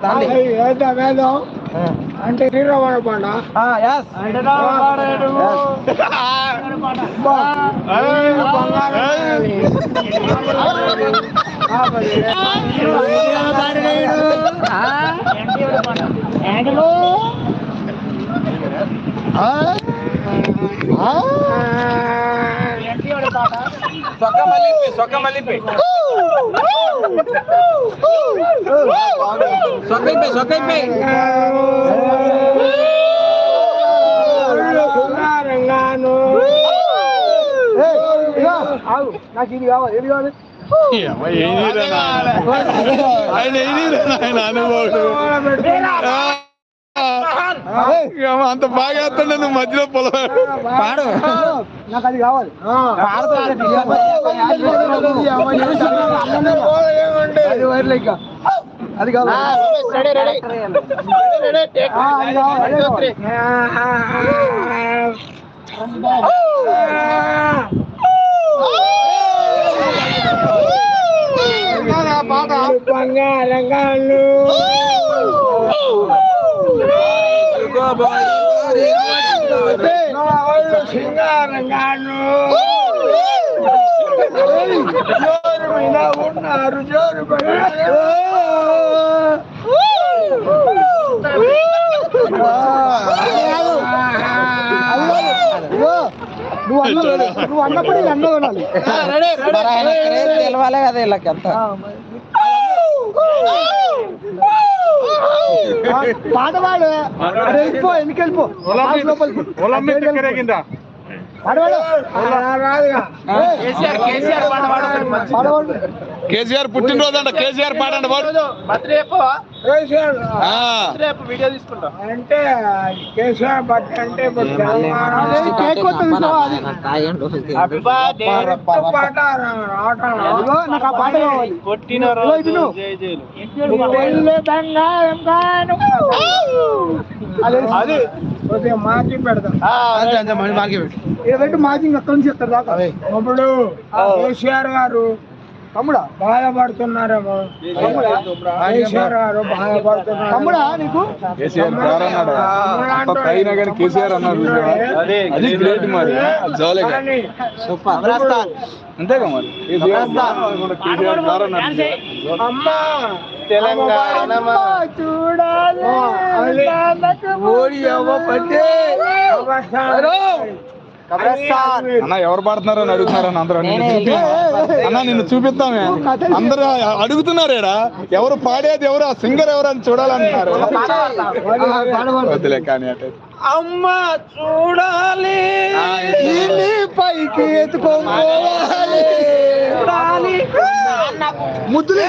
వేద్దాం అంటే శ్రీరామణ పండ సొక్క మల్లిపి సొక్క మల్లిపి సొక్కైపోయి సొక్కైపోయి రంగాను నాకు ఇది కావాలి ఏది కావాలి ఆయన ఏనీరా ఆయన అనుభవుడు ఏమో అంత బాగా వేస్తుండే నువ్వు మధ్యలో పొలం పాడు నాకు అది కావాలి అది వైర్లు ఇంకా అది కావాలి ఆ, సింగారంగాను జోరు మీద ఉన్నారు జోరు నువ్వు అన్న నువ్వు అన్నప్పుడు ఇది అన్న వినాలి తెలవాలి కదా వీళ్ళకి అంత పాట పాడు అరే వెళ్ళిపో ఎన్నికి వెళ్ళిపో. లోపలికి పాడవాడు పాడవాడు కేసీఆర్ పుట్టినరోజు అంట కేసీఆర్ పాడండి అంటే కేసీఆర్ అంటే? అది పాట ఇదిగో నాకు ఆ పాట కావాలి ఇదిగో ఇది నువ్వు. వెళ్ళే బంగారం కాను. అది కొద్దిగా పెడతాం ఇక్కడ పెట్టి మార్చింగ్ అక్కడి నుంచి చెప్తారు దాకా ఇప్పుడు కేసీఆర్ గారు తమ్ముడా? బాధపడుతున్నారేమో కేసీఆర్ గారు బాధపడుతున్నారు. తమ్ముడా నీకు? కేసీఆర్ గారు అన్నాడు. అంత పైన కానీ కేసీఆర్ అన్నాడు అది గ్రేట్ మరి. అది జాలే కదా. అంతేగా మరి? కేసీఆర్ కూడా కేసీఆర్ గారు అన్నాడు అమ్మా. తెలంగాణ చూడాలి. ఓడి అవ్వ పట్టే. అన్న ఎవరు పాడుతున్నారు అని అడుగుతున్నారు అన్న అందరూ అన్న నిన్ను చూపిస్తామే అందరూ అడుగుతున్నారు ఈడ ఎవరు పాడేది ఎవరు ఆ సింగర్ ఎవరు అని చూడాలంటున్నారు వద్దులే కానీ అటే అమ్మ చూడాలి పైకి ఎత్తుకోవాలి ముద్దులు.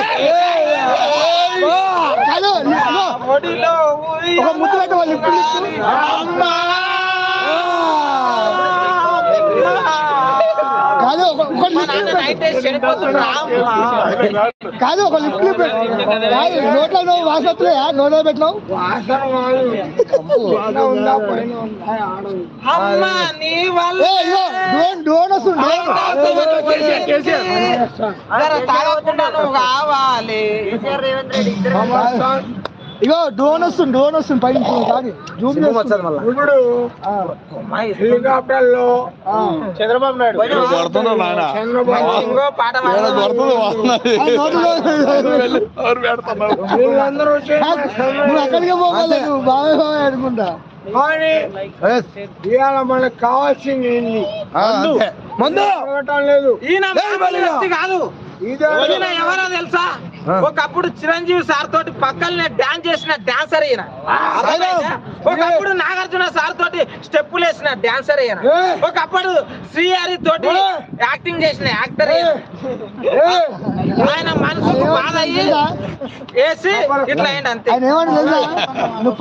ఒక ముద్దు పెట్ట వాళ్ళు ఇప్పుడు కాదు ఒక- కాదు ఒక లిప్ లిప్ కాదు నోట్లో నువ్వు వాసన వస్తున్నాయా నోట్లో పెట్టినావు? వస్తుంది. కావాలి. ఇగో డ్రోన్ వస్తుంది డ్రోన్ వస్తుంది పైన కానీ జూమ్ ఇప్పుడు హెలికాప్టర్లో చంద్రబాబు నాయుడు. వీళ్ళందరూ పోవాలి బాగా బాగా అనుకుంటా. కానీ ఇవాళ మనకు కావాల్సింది ఏంటి. మందు. లేదు కాదు ఇదే ఎవరో తెలుసా? ఒకప్పుడు చిరంజీవి సార్ తోటి పక్కనే డాన్స్ చేసిన డాన్సర్ అర్థమైందా? ఒకప్పుడు నాగార్జున సార్ తోటి స్టెప్పులు వేసిన డాన్సర్ ఈయన. ఏ. ఒకప్పుడు శ్రీహరి తోటి. యాక్టింగ్ చేసిన యాక్టర్ ఆయన మనసుకు బాధ అయ్యి వేసి ఇట్లా అంతే. నువ్వు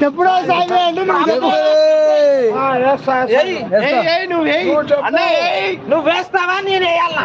చెప్పుడా సాయి అంటే నువ్వు వేస్తావా? నేను వేయాలనా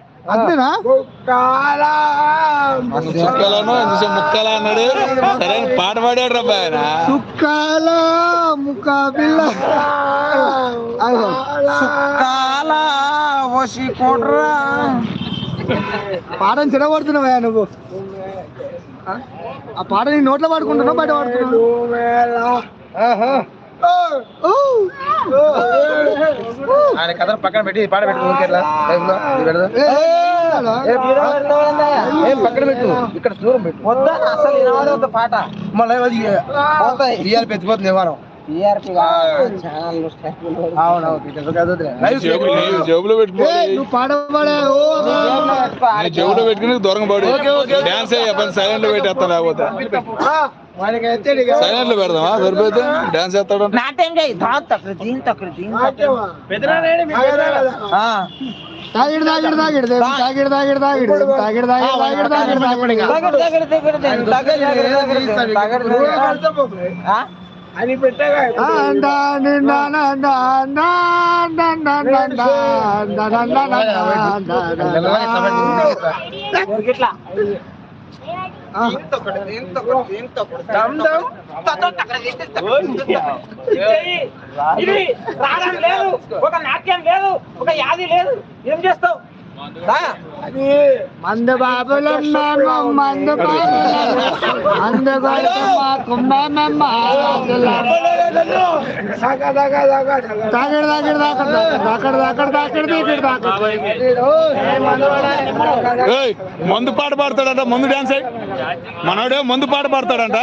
అంతేనా ముక్కలను ఎంతసేపు ముక్కల అన్నాడు సరే పాట పాడాడు సుక్కాల వసి కొట్రా. పాటను చెడగొడుతున్నావా నువ్వు. ఆ? పాట నీ నోట్లో పాడుకుంటున్నావు బయట పాడుతున్నావు. ఆయన కథను పక్కన పెట్టి పాట పెట్టుకుంటే ఏ, పక్కన పెట్టు. ఇక్కడ దూరం పెట్టు. వద్దా అసలు పాట. మళ్ళీ ఇయ్యాలి పెంచిపోతుంది టీఆర్పీ జేబులో నీ జేబులో పెట్టుకో నువ్వు పాట పాడే ఓ నీ జేబులో పెట్టుకుని దూరంగా పడు డాన్స్ అయ్యా పని సైలెంట్లో పెట్టేస్తాను లేకపోతే మనకైతే సైలెంట్లో పెడదామా సరిపోతే డాన్స్ చేస్తాడు నాట్యం చేయి దాని తక్కువ దీని తక్కువ దీని తాగిడు తాగిడు తాగిడు తాగిడు తాగిడు తాగిడు తాగిడు తాగిడు తాగిడు తాగిడు అని పెట్టగా ఇది రాగం లేదు ఒక నాట్యం లేదు ఒక యాది లేదు ఏం చేస్తావు అది మంద బాబులున్నాను మంద మంద కుంభమ్మ దాకడ దాకడ దాకడ దాకడ దాకడ దాకడ దాకడ మందు పాట పాడతాడంట మందు డాన్స్ అయ్యి మనోడే మందు పాట పాడతాడంట.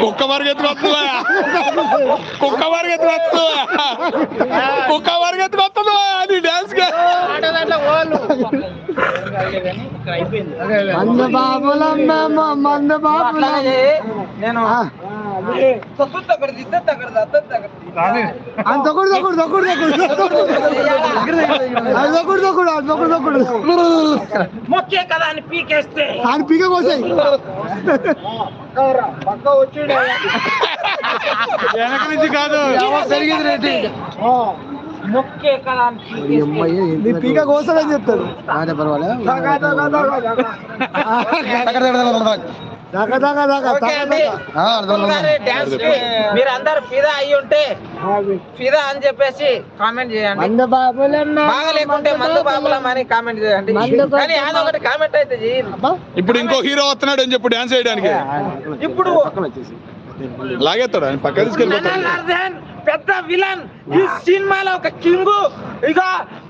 కుక్క పరిగెత్తుకొస్తుందా కుక్క పరిగెత్తుకొస్తుందా కుక్క పరిగెత్తుకొస్తుందా అది డాన్స్ మంద బాబులమ్మ మంద బాబుల నేను అంత కూడా తగ్గుడు తగ్గుడు తగ్గుడు తొక్కుడు అది తొక్కుడు తొక్కుడు మొక్కే కదా అని పీకేస్తే. ఆయన పీక కోసాయి. వెనక నుంచి కాదు. పెరిగింది రేటు? మొక్కే కదా అని పీకేస్తే. నీ పీక కోసాడని చెప్తాడు. దాకా మీరు అందరు ఫిదా అయ్యి ఉంటే ఫిదా అని చెప్పేసి కామెంట్ చేయండి. మంద బాబులమ్మ బాగా లేకుంటే మందు బాబులం అని కామెంట్ చేయండి. కానీ ఒకటి కామెంట్ అయితే చేయండి ఇప్పుడు ఇంకో హీరో వస్తున్నాడు అని చెప్పు డాన్స్ చేయడానికి. ఇప్పుడు లాగేస్తాడు? ఆయన పక్క నన్నలార్దన్ పెద్ద విలన్. ఈ సినిమాలో ఒక కింగ్. ఇక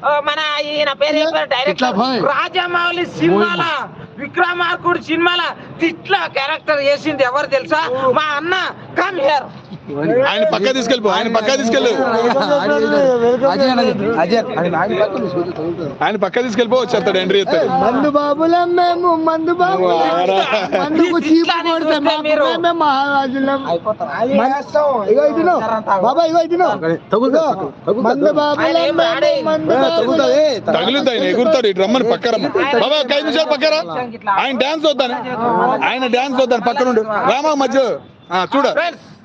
ఆ, మన ఈయన పేరు డైరెక్టర్. రాజమౌళి సినిమాల విక్రమార్కుడు సినిమాల తిట్ల క్యారెక్టర్ వేసింది ఎవరు తెలుసా? మా అన్న కమ్ హియర్ ఆయన పక్క తీసుకెళ్ళిపో ఆయన పక్క తీసుకెళ్ళు. ఆయన పక్క తీసుకెళ్ళిపో వచ్చేస్తాడు ఎంట్రీ చేస్తాడు. మందు బాబులం మేము మందు బాబు. మందుకు చీపు కొడితే. మేము మహారాజులం. ఇగో ఇది. బాబా ఇగో ఇది మందు బాబులం ఆయన ఎగురుతాడు ఇటు రమ్మని పక్క రమ్మని బాబా ఒక ఐదు నిమిషాలు పక్కరా ఆయన డాన్స్ వద్దాను. ఆయన డాన్స్ వద్దాను పక్క నుండి రామా మధ్య చూడు.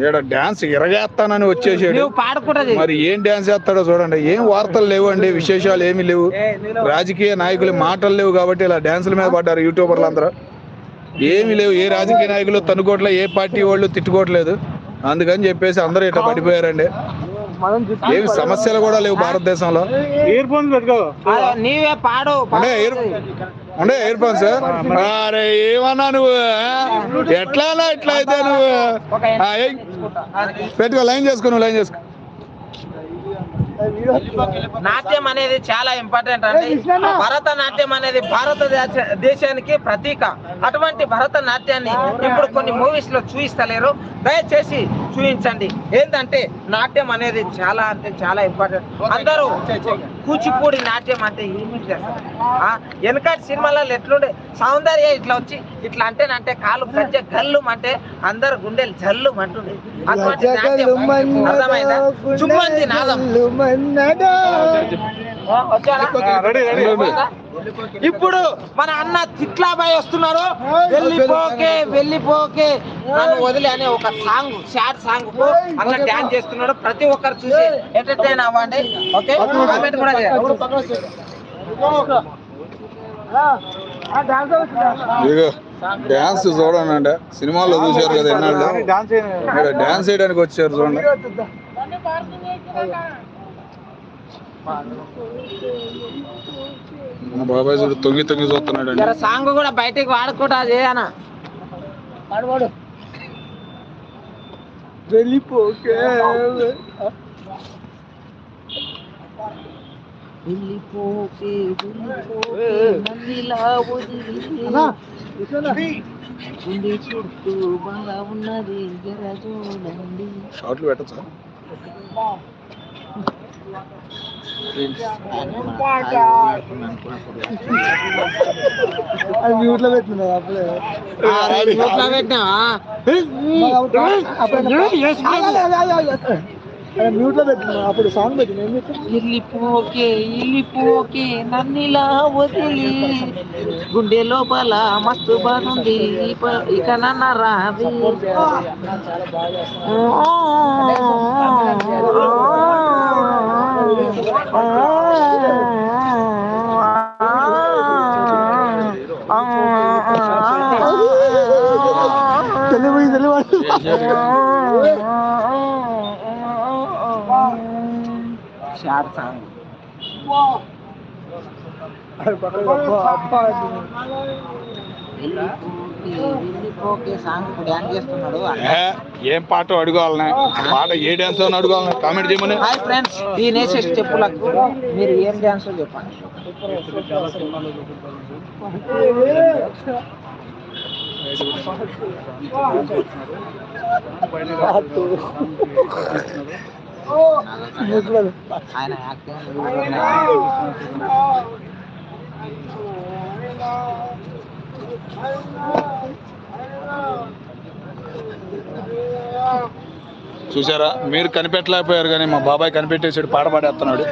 ఈడ డాన్స్ ఇరగేస్తానని వచ్చేసాడు. నువ్వు పాడకూడదు మరి ఏం డాన్స్ చేస్తాడో చూడండి. ఏం వార్తలు లేవు అండి విశేషాలు ఏమీ లేవు. రాజకీయ నాయకులు మాటలు లేవు కాబట్టి ఇలా డాన్సుల మీద పడ్డారు యూట్యూబర్లు అందరూ. ఏమీ లేవు. ఏ రాజకీయ నాయకులు తనుకోవట్లేదు ఏ పార్టీ వాళ్ళు తిట్టుకోవట్లేదు అందుకని చెప్పేసి అందరూ ఇట్లా పడిపోయారండి. ఏమి సమస్యలు కూడా లేవు భారతదేశంలో. అదే, నీవే పాడు. ఉండే ఇయర్ ఫోన్స్ అరే ఏమన్నా నువ్వు? ఎట్లా ఇట్లా అయితే నువ్వు ఆ, ఏయ్. పెట్టుకో లైన్ చేసుకో నువ్వు లైన్ చేసుకో. నాట్యం అనేది చాలా ఇంపార్టెంట్ అండి. భరతనాట్యం అనేది భారతదేశ దేశానికి ప్రతీక. అటువంటి భరతనాట్యాన్ని ఇప్పుడు కొన్ని మూవీస్లో చూపిస్తలేరు దయచేసి చూపించండి ఏంటంటే నాట్యం అనేది చాలా అంటే చాలా ఇంపార్టెంట్. అందరూ కూచిపూడి నాట్యం అంటే ఏమిటి వెనకటి సినిమాలలో ఎట్లుండే సౌందర్య ఇట్లా వచ్చి ఇట్లా అంటేనంటే కాలు గజ్జ గల్లు అంటే అందరు గుండెలు జల్లు అంటుండే. అర్థమైందా? చుమ్మంది నాదం? ఇప్పుడు మన అన్న తిట్లాబాయ్ వస్తున్నారు. వెళ్ళిపోకే వెళ్ళిపోకే. నన్ను వదిలి అనే ఒక సాంగ్ షార్ట్ సాంగ్ అన్న డాన్స్ చేస్తున్నాడు. ప్రతి ఒక్కరు చూసి ఎంటర్టైన్ అవ్వండి. ఓకే కామెంట్ కూడా డాన్స్ చూడండి అంటే సినిమాల్లో చూశారు కదా ఎన్నాళ్ళు ఇక్కడ డాన్స్ చేయడానికి వచ్చారు చూడండి. మా బాబాయ్ చూడు తొంగి తొంగి చూస్తున్నాడు సాంగ్ కూడా బయటికి వాడుకుంటా చేయనా వెళ్ళిపోకే. వెళ్ళిపోకే వెళ్ళిపోకే నన్నిలా వదిలి. అన్నా, గుండె చుట్టూ బాగా ఉన్నది జర చూడండి షార్ట్లు పెట్టచ్చా? అది మ్యూట్లో పెట్టినా అప్పుడే మ్యూట్లో పెట్టినా అప్పుడు సాంగ్ పెట్టినా వెళ్ళిపోకే వెళ్ళిపోకే నన్నిలా వదిలి గుండె లోపల మస్తు బాగుంది ఇక నన్న రావి తెలివి తెలివాడు షార్ట్ సాంగ్ వెళ్ళిపోకే సాంగ్ డ్యాన్స్ చేస్తున్నాడు ఏ, ఏం పాట అడగాలనే? పాట ఏ డాన్స్ అని అడగాలనే? కామెంట్ చేయమని. హాయ్ ఫ్రెండ్స్ ఈ నేసెస్ స్టెప్పులకు మీరు ఏం డ్యాన్స్ చెప్పండి. ఆయన యాక్టింగ్ చూసారా మీరు కనిపెట్టలేకపోయారు కానీ మా బాబాయ్ కనిపెట్టేసాడు పాట పాడేస్తున్నాడు.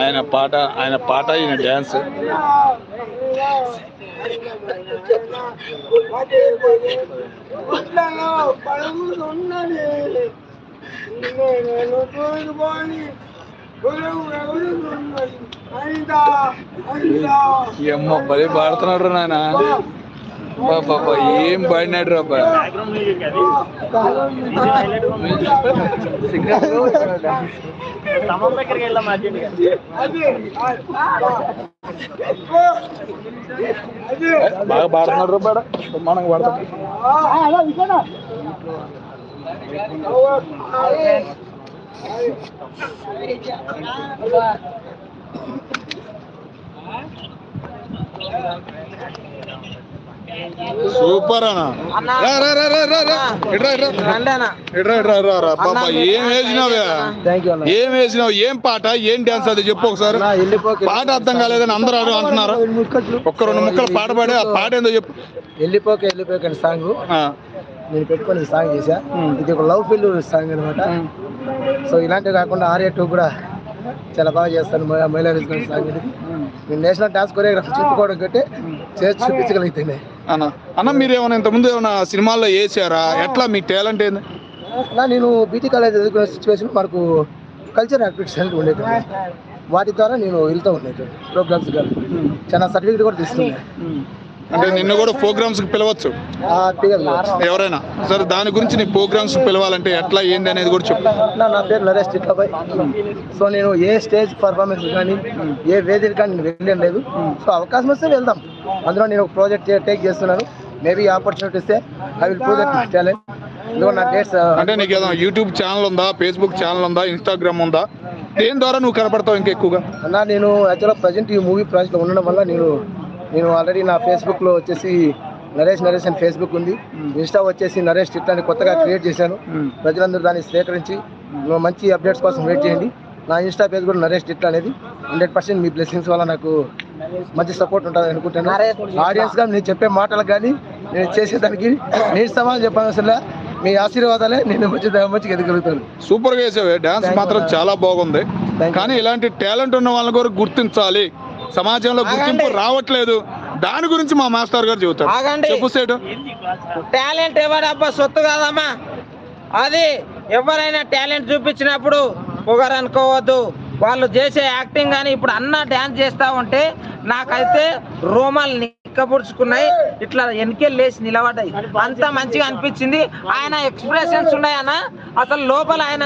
ఆయన పాట ఆయన పాట ఈయన డ్యాన్స్. ఈ అమ్మ బలి పాడుతున్నాడు నాయన. బాబా ఏం పాడినాడు రా అబ్బా. బాగా పాడుతున్నాడు రా బాడ బ్రహ్మాండంగా పాడుతున్నాడు. సూపర్ అన్న. ఏం వేసినావే? ఏం వేసినావు? ఏం పాట? ఏం డాన్స్ అది? చెప్పు ఒకసారి. పాట అర్థం కాలేదని అందరూ అంటున్నారు. ఒక్క రెండు ముక్కలు పాట పాడి ఆ పాట ఏందో చెప్పు. వెళ్ళిపోకే వెళ్ళిపోకే సాంగ్. ఆ, నేను పెట్టుకొని సాంగ్ చేశా. ఇది ఒక లవ్ ఫీల్ సాంగ్ అనమాట సో ఇలాంటివి కాకుండా ఆర్య టూ కూడా చాలా బాగా చేస్తాను మహిళా మహిళా రిజర్వ్ సాంగ్ ఇది నేను నేషనల్ డాన్స్ కొరియోగ్రఫీ చెప్పుకోవడం కంటే చేసి చూపించగలుగుతాయి అన్న అన్న మీరు ఏమైనా ఇంతకుముందు ఏమైనా సినిమాల్లో వేసారా? ఎట్లా? మీ టాలెంట్ ఏంది? అలా నేను బీటీ కాలేజ్ చదువుకునే సిచ్యువేషన్ మనకు కల్చర్ యాక్టివిటీస్ అనేది ఉండేది వాటి ద్వారా నేను వెళ్తూ ఉండేది ప్రోగ్రామ్స్ కానీ. చాలా సర్టిఫికేట్ కూడా తీసుకున్నాను. అంటే నిన్ను కూడా ప్రోగ్రామ్స్కి పిలవచ్చు ఎవరైనా. సరే దాని గురించి నీ ప్రోగ్రామ్స్ పిలవాలంటే ఎట్లా ఏంది అనేది కూడా చెప్పు. నా పేరు నరేష్ చిట్టాబాయ్ సో నేను ఏ స్టేజ్ పర్ఫార్మెన్స్ కానీ ఏ వేదిక కానీ నేను వెళ్ళడం లేదు. సో అవకాశం వస్తే వెళ్దాం. అందులో నేను ఒక ప్రాజెక్ట్ టేక్ చేస్తున్నాను. మేబీ ఆపర్చునిటీ ఇస్తే I will prove that talent అంటే నీకు ఏదో యూట్యూబ్ ఛానల్ ఉందా ఫేస్బుక్ ఛానల్ ఉందా ఇన్స్టాగ్రామ్ ఉందా? దేని ద్వారా నువ్వు కనపడతావు ఇంకా ఎక్కువగా అన్న నేను యాక్చువల్గా ప్రజెంట్ ఈ మూవీ ప్రాజెక్ట్లో ఉండడం వల్ల నేను నేను ఆల్రెడీ నా ఫేస్బుక్లో వచ్చేసి నరేష్ నరేష్ అని ఫేస్బుక్ ఉంది. ఇన్స్టా వచ్చేసి నరేష్ చిట్ అని కొత్తగా క్రియేట్ చేశాను. ప్రజలందరూ దాన్ని స్వీకరించి మంచి అప్డేట్స్ కోసం వెయిట్ చేయండి. నా ఇన్స్టా పేజ్ కూడా నరేష్ టిట్ అనేది హండ్రెడ్ పర్సెంట్ మీ బ్లెస్సింగ్స్ వల్ల నాకు మంచి సపోర్ట్ ఉంటుంది అనుకుంటాను ఆడియన్స్గా నేను చెప్పే మాటలు కానీ నేను చేసేదానికి నేను సమాధానం చెప్పాను అసలు. మీ ఆశీర్వాదాలే నేను మంచి మంచిగా ఎదగలుగుతాను. సూపర్గా వేసావే డాన్స్ మాత్రం చాలా బాగుంది. కానీ ఇలాంటి టాలెంట్ ఉన్న వాళ్ళని కూడా గుర్తించాలి. సమాజంలో గుర్తింపు. రావట్లేదు. దాని గురించి మా మాస్టర్ గారు చెబుతారు. ఆగండి. చెప్పు సేటు. టాలెంట్ ఎవరబ్బా? సొత్తు కాదమ్మా. అది ఎవరైనా టాలెంట్ చూపించినప్పుడు పొగరు అనుకోవద్దు వాళ్ళు చేసే యాక్టింగ్ కానీ ఇప్పుడు అన్న డ్యాన్స్ చేస్తా ఉంటే నాకైతే రోమాలు నిక్కబుడుచుకున్నాయి ఇట్లా వెనకెళ్ళి లేచి నిలబడ్డాయి. అంత మంచిగా అనిపించింది. ఆయన ఎక్స్ప్రెషన్స్ ఉన్నాయన్న అసలు లోపల ఆయన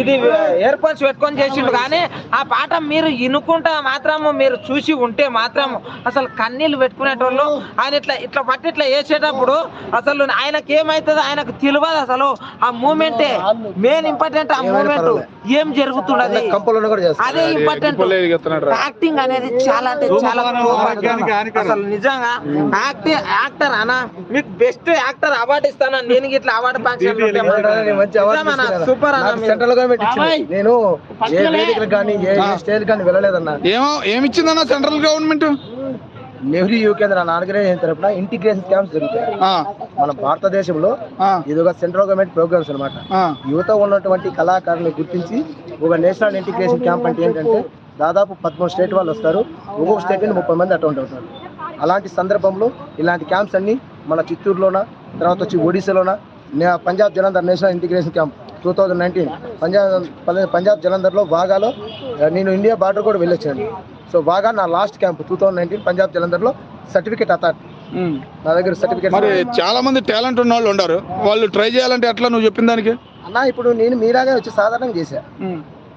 ఇది ఇయర్ ఫోన్స్ పెట్టుకొని చేసిండు. కానీ ఆ పాట మీరు ఇనుకుంటా మాత్రము మీరు చూసి ఉంటే మాత్రము అసలు కన్నీళ్ళు పెట్టుకునేటోళ్ళు. ఆయన ఇట్లా ఇట్లా పట్టి ఇట్లా వేసేటప్పుడు అసలు ఆయనకి ఏమవుతుందో ఆయనకు తెలియదు అసలు. ఆ మూమెంటే మెయిన్ ఇంపార్టెంట్ ఆ మూమెంట్. ఏం జరుగుతున్నది? అదే ఇంపార్టెంట్. యాక్టింగ్ అనేది చాలా అంటే చాలా. అసలు నిజంగా యాక్టింగ్ యాక్టర్ అన్న. మీకు బెస్ట్ యాక్టర్ అవార్డు ఇస్తాను? నేను ఇట్లా అవార్డు సూపర్ అన్న మీరు. సెంట్రల్ గవర్నమెంట్ ఇచ్చింది. నేను ఏ వేదికలకు కానీ ఏ స్టేజ్ కానీ వెళ్ళలేదన్న. ఏమో ఏమిచ్చిందన్న సెంట్రల్ గవర్నమెంట్ నెహ్రూ యువ కేంద్ర ఆర్గనైజేషన్ తరపున ఇంటిగ్రేషన్ క్యాంప్స్ జరుగుతాయి. మన భారతదేశంలో ఇది ఒక సెంట్రల్ గవర్నమెంట్ ప్రోగ్రామ్స్ అన్నమాట. ఆ. యువత ఉన్నటువంటి కళాకారులను గుర్తించి ఒక నేషనల్ ఇంటిగ్రేషన్ క్యాంప్ అంటే ఏంటంటే దాదాపు పదమూడు స్టేట్ వాళ్ళు వస్తారు. ఒక్కొక్క స్టేట్ నుండి ముప్పై మంది అటెండ్ అవుతారు అలాంటి సందర్భంలో ఇలాంటి క్యాంప్స్ అన్ని మన చిత్తూరులోన తర్వాత వచ్చి ఒడిశాలోన Punjab Jalandhar national integration camp two thousand nineteen. Punjab Punjab జలంధర్లో వాగాలో నేను ఇండియా బార్డర్ కూడా వెళ్ళొచ్చాను. సో వాగా నా last camp two thousand nineteen Punjab జలంధర్లో certificate authority um. నా దగ్గర సర్టిఫికేట్ మరి చాలా మంది టాలెంట్ ఉన్న వాళ్ళు ఉన్నారు వాళ్ళు ట్రై చేయాలంటే ఎట్లా నువ్వు చెప్పిన దానికి? అన్న ఇప్పుడు నేను మీలాగే వచ్చి సాధారణంగా చేశా.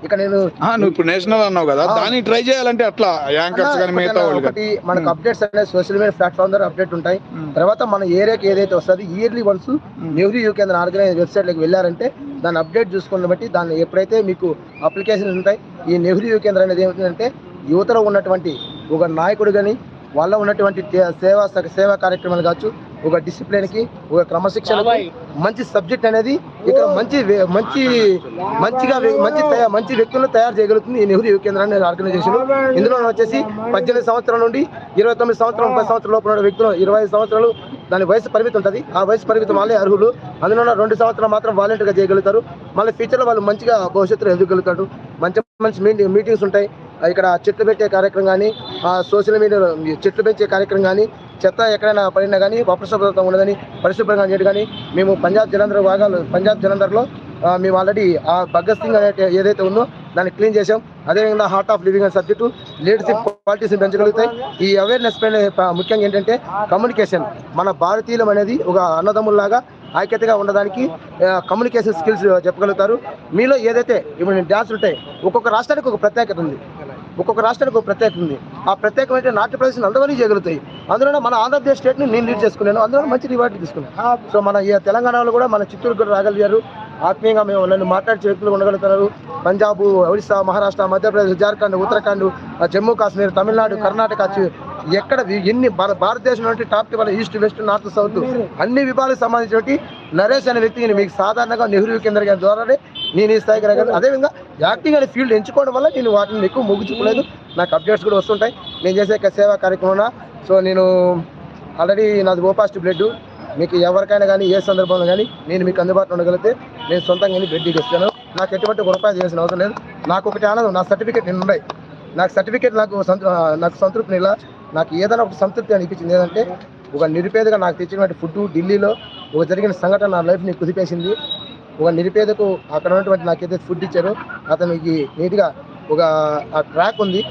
ఇక నేను నువ్వు ఇప్పుడు నేషనల్ అన్నావు కదా. దాన్ని ట్రై చేయాలంటే అట్లా యాంకర్స్ కానీ మిగతా ఒకటి మనకు అప్డేట్స్ అనేది సోషల్ మీడియా ప్లాట్ఫామ్ ద్వారా అప్డేట్ ఉంటాయి. తర్వాత మన ఏరియాకి ఏదైతే వస్తుంది ఇయర్లీ వన్స్ నెహ్రూ యూ కేంద్ర ఆర్గనైజ్ వెబ్సైట్లోకి వెళ్ళారంటే దాన్ని అప్డేట్ చూసుకున్న బట్టి దాన్ని ఎప్పుడైతే మీకు అప్లికేషన్స్ ఉంటాయి ఈ నెహ్రూ యూ కేంద్ర అనేది ఏమిటంటే యువతలో ఉన్నటువంటి ఒక నాయకుడు కానీ వాళ్ళ ఉన్నటువంటి సేవా సేవా కార్యక్రమాలు కావచ్చు ఒక డిసిప్లిన్కి ఒక క్రమశిక్షణకి మంచి సబ్జెక్ట్ అనేది ఇక్కడ మంచి మంచి మంచిగా మంచి మంచి వ్యక్తులను తయారు చేయగలుగుతుంది. ఈ నెహ్రూ యువ కేంద్రాన్ని ఆర్గనైజేషన్ ఇందులో వచ్చేసి పద్దెనిమిది సంవత్సరాల నుండి ఇరవై తొమ్మిది సంవత్సరాలు ముప్పై సంవత్సరాల లోపల వ్యక్తులు ఇరవై సంవత్సరాలు దాని వయసు పరిమితి ఉంటుంది. ఆ వయసు పరిమితి వాళ్ళే అర్హులు. అందులో రెండు సంవత్సరాలు మాత్రం వాలంటీర్గా చేయగలుగుతారు. మళ్ళీ ఫ్యూచర్లో వాళ్ళు మంచిగా భవిష్యత్తులో ఎదుగుగలుగుతారు మంచి మంచి మీటి మీటింగ్స్ ఉంటాయి. ఇక్కడ చెట్లు పెట్టే కార్యక్రమం కానీ సోషల్ మీడియాలో చెట్లు పెంచే కార్యక్రమం కానీ చెత్త ఎక్కడైనా పడినా కానీ అపరిశుభ్రత ఉండదని పరిశుభ్రంగా చేయడం కానీ మేము పంజాబ్ జలంధర్ భాగాలు పంజాబ్ జలంధర్లో మేము ఆల్రెడీ ఆ భగత్ సింగ్ అనే ఏదైతే ఉందో దాన్ని క్లీన్ చేసాం అదేవిధంగా హార్ట్ ఆఫ్ లివింగ్ అనే సబ్జెక్టు లీడర్షిప్ క్వాలిటీస్ని పెంచగలుగుతాయి. ఈ అవేర్నెస్ పైన ముఖ్యంగా ఏంటంటే కమ్యూనికేషన్ మన భారతీయులం అనేది ఒక అన్నదమ్ముల్లాగా ఐక్యతగా ఉండడానికి కమ్యూనికేషన్ స్కిల్స్ చెప్పగలుగుతారు. మీలో ఏదైతే ఇప్పుడు డ్యాన్స్ ఉంటాయి ఒక్కొక్క రాష్ట్రానికి ఒక ప్రత్యేకత ఉంది. ఒక్కొక్క రాష్ట్రానికి ఒక ప్రత్యేకత ఉంది. ఆ ప్రత్యేకమైన నాట్య ప్రదర్శన అందరినీ చేయగలుగుతాయి అందులో మన ఆంధ్రప్రదేశ్ స్టేట్ని నేను లీడ్ చేసుకున్నాను. అందులో మంచి రివార్డు తీసుకున్నాను. సో మన ఈ తెలంగాణలో కూడా మన చిత్తూరు కూడా రాగలిగారు. ఆత్మీయంగా మేము నన్ను మాట్లాడే వ్యక్తులు ఉండగలుగుతున్నారు. పంజాబ్ ఒడిశా మహారాష్ట్ర మధ్యప్రదేశ్ జార్ఖండ్ ఉత్తరాఖండ్ జమ్మూ కాశ్మీర్ తమిళనాడు కర్ణాటక ఎక్కడ ఎన్ని భార- భారతదేశం నుండి top to east west north south అన్ని విభాగాలకు సంబంధించినటువంటి నరేష్ అనే వ్యక్తిని మీకు సాధారణంగా నెహ్రూ కేంద్ర గారి ద్వారానే నేను ఈ స్థాయికి రాగలను. అదేవిధంగా యాక్టింగ్ అనే ఫీల్డ్ ఎంచుకోవడం వల్ల నేను వాటిని ఎక్కువ మొగ్గుచుకోలేదు నాకు అప్డేట్స్ కూడా వస్తుంటాయి. నేను చేసే సేవా కార్యక్రమం సో నేను ఆల్రెడీ నాది ఓ పాజిటివ్ బ్లడ్. మీకు ఎవరికైనా కానీ ఏ సందర్భంలో కానీ నేను మీకు అందుబాటులో ఉండగలిగితే నేను సొంతంగా బెడ్ ఇస్తాను నాకు ఎటువంటి రూపాయలు చేయాల్సిన అవసరం లేదు. నాకు ఒకటి ఆనందం. నా సర్టిఫికేట్ నేను ఉన్నాయి. నాకు సర్టిఫికేట్ నాకు నాకు సంతృప్తి ఇలా నాకు ఏదైనా ఒక సంతృప్తి అనిపించింది. ఏంటంటే ఒక నిరుపేదగా నాకు తెచ్చినటువంటి ఫుడ్ ఢిల్లీలో ఒక జరిగిన సంఘటన నా లైఫ్ని కుదిపేసింది. ఒక నిరుపేదకు అక్కడ ఉన్నటువంటి నాకైతే ఫుడ్ ఇచ్చారో అతనికి నీట్గా ఒక ఆ ట్రాక్ ఉంది.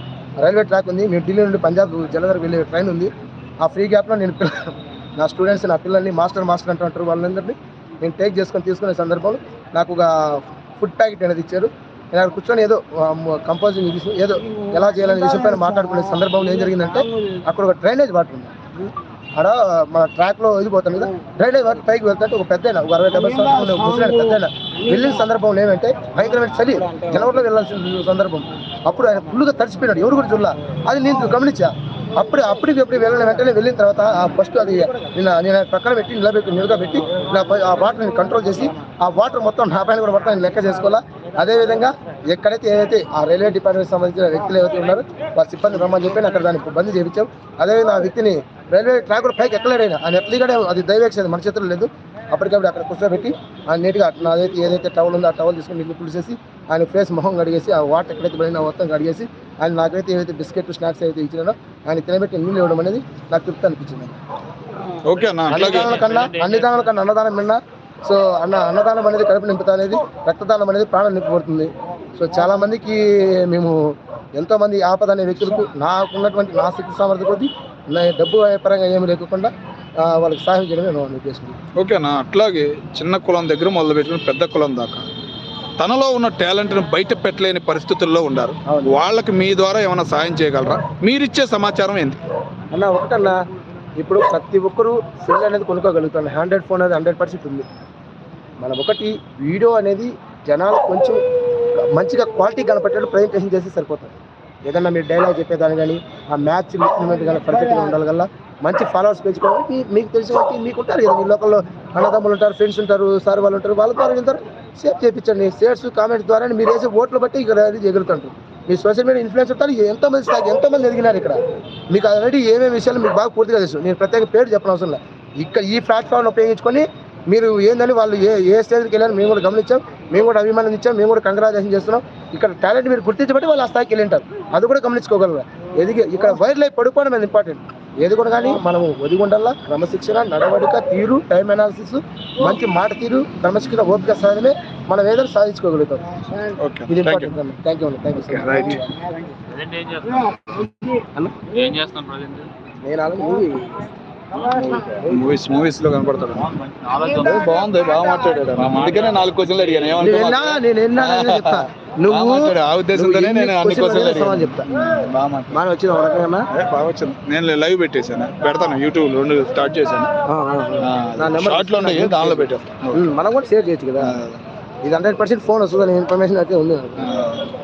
రైల్వే ట్రాక్ ఉంది. మేము ఢిల్లీ నుండి పంజాబ్ జలధర్ వెళ్ళే ట్రైన్ ఉంది. ఆ ఫ్రీ గ్యాప్లో నేను నా స్టూడెంట్స్ నా పిల్లల్ని మాస్టర్ మాస్టర్ అంటుంటారు వాళ్ళందరినీ నేను టేక్ చేసుకొని తీసుకునే సందర్భంలో నాకు ఒక ఫుడ్ ప్యాకెట్ అనేది ఇచ్చారు. నేను అక్కడ కూర్చొని ఏదో కంపోజింగ్ ఏదో ఎలా చేయాలనే విషయంపై మాట్లాడుకునే సందర్భంలో ఏం జరిగిందంటే అక్కడ ఒక డ్రైనేజ్ వాటర్ ఉంది. ఆడ మన ట్రాక్లో ఇది పోతాం కదా డ్రైనేజ్ వాటర్ పైకి వెళ్తుంటే ఒక పెద్ద ఒక అరవై డెబ్బై సంవత్సరాలు ముసలాడు పెద్ద వెళ్ళిన సందర్భంలో ఏమంటే భయంకరమైన చలి జనవరిలో వెళ్ళాల్సిన సందర్భం. అప్పుడు ఆయన ఫుల్గా తడిచిపోయినాడు ఎవరు కూడా చూడాల. అది నేను గమనించా. అప్పుడు అప్పటికి ఎప్పుడు వెళ్ళిన వెంటనే వెళ్ళిన తర్వాత ఆ ఫస్ట్ అది నేను నేను పక్కన పెట్టి నిలబెట్టి నిలబెట్టి నా ఆ వాటర్ కంట్రోల్ చేసి ఆ వాటర్ మొత్తం నా పైన కూడా మొత్తం నేను లెక్క చేసుకోవాలా? అదేవిధంగా ఎక్కడైతే ఏదైతే ఆ రైల్వే డిపార్ట్మెంట్ సంబంధించిన వ్యక్తులు ఏవైతే ఉన్నారో వాళ్ళ సిబ్బంది రమ్మని చెప్పి అక్కడ దాన్ని బంద్ చేయించాం. అదేవిధంగా ఆ వ్యక్తిని రైల్వే ట్రాక్ కూడా పైకి ఎక్కలేడైనా ఆయన ఎట్లీగానే అది దయవేక్షేది మన చేతుల్లో లేదు. అప్పటికప్పుడు అక్కడ కూర్చోబెట్టి ఆ నీట్గా అట్లా ఏదైతే టవల్ ఉందో ఆ టవల్ తీసుకుని నీళ్ళు పులిసేసి ఆయన ఫేస్ మొహం కడిగేసి ఆ వాటర్ ఎక్కడైతే పడినా మొత్తం కడిగేసి ఆయన నాకైతే ఏవైతే బిస్కెట్ స్నాక్స్ అయితే ఇచ్చినానో ఆయన తినబెట్టి నీళ్ళు ఇవ్వడం అనేది నాకు తృప్తి అనిపించింది. ఓకే అన్న కన్నా అన్ని దానాల కన్నా అన్నదానం మిన్న సో అన్న అన్నదానం అనేది కడుపు నింపుతా అనేది రక్తదానం అనేది ప్రాణం నింపబడుతుంది. సో చాలా మందికి మేము ఎంతో మంది ఆపద అనే వ్యక్తులకు నాకున్నటువంటి నా శక్తి సామర్థ్యం కొద్దీ నా డబ్బు పరంగా ఏమీ లేకుండా వాళ్ళకి సహాయం చేయడమే నేను ఉద్దేశం. ఓకేనా అట్లాగే చిన్న కులం దగ్గర మొదలు పెట్టుకుని పెద్ద కులం దాకా. తనలో ఉన్న టాలెంట్ను బయట పెట్టలేని పరిస్థితుల్లో ఉన్నారు. వాళ్ళకి మీ ద్వారా ఏమైనా సాయం చేయగలరా? మీరిచ్చే సమాచారం ఏంటి? అన్న ఒకటన్నా ఇప్పుడు ప్రతి ఒక్కరూ సెల్ అనేది కొనుక్కోగలుగుతాను హండ్రెడ్ ఫోన్ అనేది హండ్రెడ్ పర్సెంట్ ఉంది. మనం ఒకటి వీడియో అనేది జనాలు కొంచెం మంచిగా క్వాలిటీ కనపట్టేట్టు ప్రజెంటేషన్ చేస్తే సరిపోతుంది. ఏదన్నా మీరు డైలాగ్ చెప్పేదాన్ని కానీ ఆ మ్యాచ్ మూమెంట్ కానీ పర్ఫెక్ట్గా ఉండాలి కల్లా మంచి ఫాలోవర్స్ పెంచుకోవాలి మీకు తెలిసిన వాళ్ళకి మీకు ఉంటారు కదా మీ లోకల్లో అన్నదమ్ములు ఉంటారు ఫ్రెండ్స్ ఉంటారు సార్ వాళ్ళు ఉంటారు వాళ్ళ ద్వారా వెళ్తారు. షేర్ చేయించండి షేర్స్ కామెంట్స్ ద్వారా మీరు వేసే ఓట్లు బట్టి ఇక్కడ ఎగురుతుంటారు. మీ సోషల్ మీడియా ఇన్ఫ్లుయెన్స్ ఉంటారు. ఎంతోమంది మంది ఎంతోమంది ఎదిగినారు ఇక్కడ. మీకు ఆల్రెడీ ఏమేమి విషయాలు మీకు బాగా పూర్తిగా తెలుసు. నేను ప్రత్యేక పేరు చెప్పిన అవసరం లేదు. ఇక్కడ ఈ ప్లాట్ఫామ్ ఉపయోగించుకొని మీరు ఏందని వాళ్ళు ఏ ఏ స్టేజ్కి వెళ్ళారు మేము కూడా గమనించాం. మేము కూడా అభిమానం ఇచ్చాం మేము కూడా కంగ్రాచులేషన్ చేస్తున్నాం. ఇక్కడ టాలెంట్ మీరు గుర్తించబట్టి వాళ్ళు ఆ స్థాయికి వెళ్ళింటారు. అది కూడా గమనించుకోగలరు? ఎదిగి ఇక్కడ వైర్ లైఫ్ పడుకోవడం అనేది ఇంపార్టెంట్ ఏది కూడా కానీ మనము ఒదిగి ఉండాలా క్రమశిక్షణ నడవడిక తీరు టైం అనాలిసిస్ మంచి మాట తీరు క్రమశిక్షణ ఓపిక సాధనమే మనం ఏదైనా సాధించుకోగలుగుతాం. ఓకే ఇది important thank you thank you present? నేను ఆల్రెడీ మూవీస్ మూవీస్లో కనపడతాడు. బాగుంది బాగా మాట్లాడాడు. అందుకనే నాలుగు క్వశ్చన్లు అడిగాను. నువ్వు. ఆ ఉద్దేశంతోనే నేను అన్ని క్వశ్చన్లు అడిగినా. చెప్తా. బాగా మాట్లాడు. బాగా వచ్చింది నేను లైవ్ పెట్టేశాను. పెడతాను యూట్యూబ్ రెండు స్టార్ట్ చేశాను. షార్ట్లో ఉన్నాయి దానిలో పెట్టేస్తాను ఉమ్, మనం కూడా షేర్ చేయొచ్చు కదా. ఇది హండ్రెడ్ పర్సెంట్ ఫోన్ వస్తుందని ఇన్ఫర్మేషన్ అయితే ఉంది.